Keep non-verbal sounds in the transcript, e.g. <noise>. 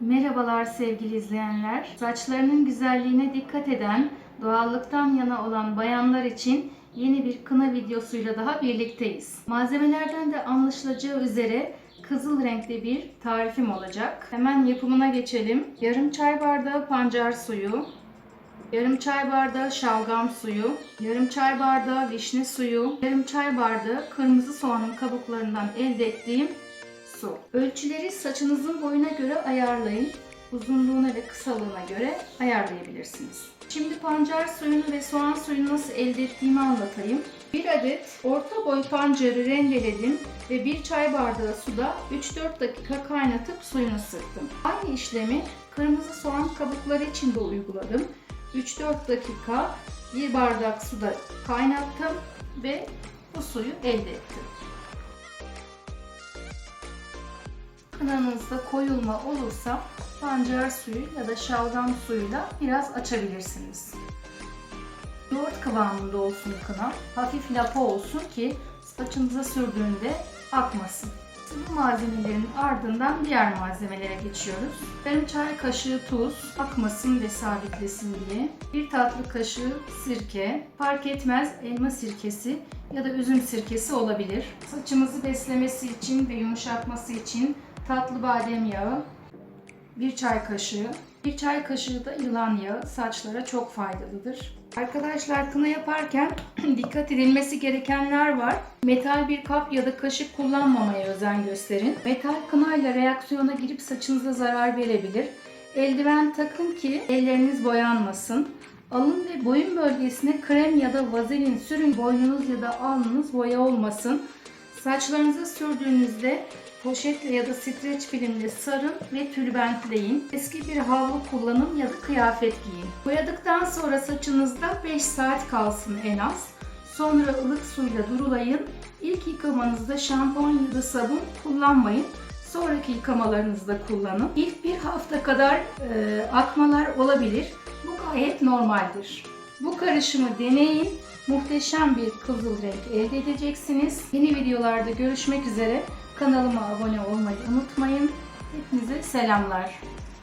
Merhabalar sevgili izleyenler. Saçlarının güzelliğine dikkat eden, doğallıktan yana olan bayanlar için yeni bir kına videosuyla daha birlikteyiz. Malzemelerden de anlaşılacağı üzere kızıl renkli bir tarifim olacak. Hemen yapımına geçelim. Yarım çay bardağı pancar suyu, yarım çay bardağı şalgam suyu, yarım çay bardağı vişne suyu, yarım çay bardağı kırmızı soğanın kabuklarından elde ettiğim su. Ölçüleri saçınızın boyuna göre ayarlayın. Uzunluğuna ve kısalığına göre ayarlayabilirsiniz. Şimdi pancar suyunu ve soğan suyunu nasıl elde ettiğimi anlatayım. Bir adet orta boy pancarı rendeledim ve bir çay bardağı suda 3-4 dakika kaynatıp suyunu sıktım. Aynı işlemi kırmızı soğan kabukları için de uyguladım. 3-4 dakika bir bardak suda kaynattım ve bu suyu elde ettim. Kınanızda koyulma olursa pancar suyu ya da şalgam suyuyla biraz açabilirsiniz. Yoğurt kıvamında olsun kına. Hafif lapa olsun ki saçınıza sürdüğünde akmasın. Bu malzemelerin ardından diğer malzemelere geçiyoruz. Yarım çay kaşığı tuz, akmasın ve sabitlesin diye. Bir tatlı kaşığı sirke, fark etmez elma sirkesi ya da üzüm sirkesi olabilir. Saçımızı beslemesi için ve yumuşatması için tatlı badem yağı, bir çay kaşığı, bir çay kaşığı da yılan yağı saçlara çok faydalıdır. Arkadaşlar kına yaparken <clears throat> dikkat edilmesi gerekenler var. Metal bir kap ya da kaşık kullanmamaya özen gösterin. Metal kınayla reaksiyona girip saçınıza zarar verebilir. Eldiven takın ki elleriniz boyanmasın. Alın ve boyun bölgesine krem ya da vazelin sürün. Boynunuz ya da alnınız boya olmasın. Saçlarınıza sürdüğünüzde poşetle ya da streç filmle sarın ve tülbentleyin. Eski bir havlu kullanın ya da kıyafet giyin. Boyadıktan sonra saçınızda 5 saat kalsın en az. Sonra ılık suyla durulayın. İlk yıkamanızda şampuan ya da sabun kullanmayın. Sonraki yıkamalarınızda kullanın. İlk bir hafta kadar e, akmalar olabilir. Bu gayet normaldir. Bu karışımı deneyin. Muhteşem bir kızıl renk elde edeceksiniz. Yeni videolarda görüşmek üzere. Kanalıma abone olmayı unutmayın. Hepinize selamlar.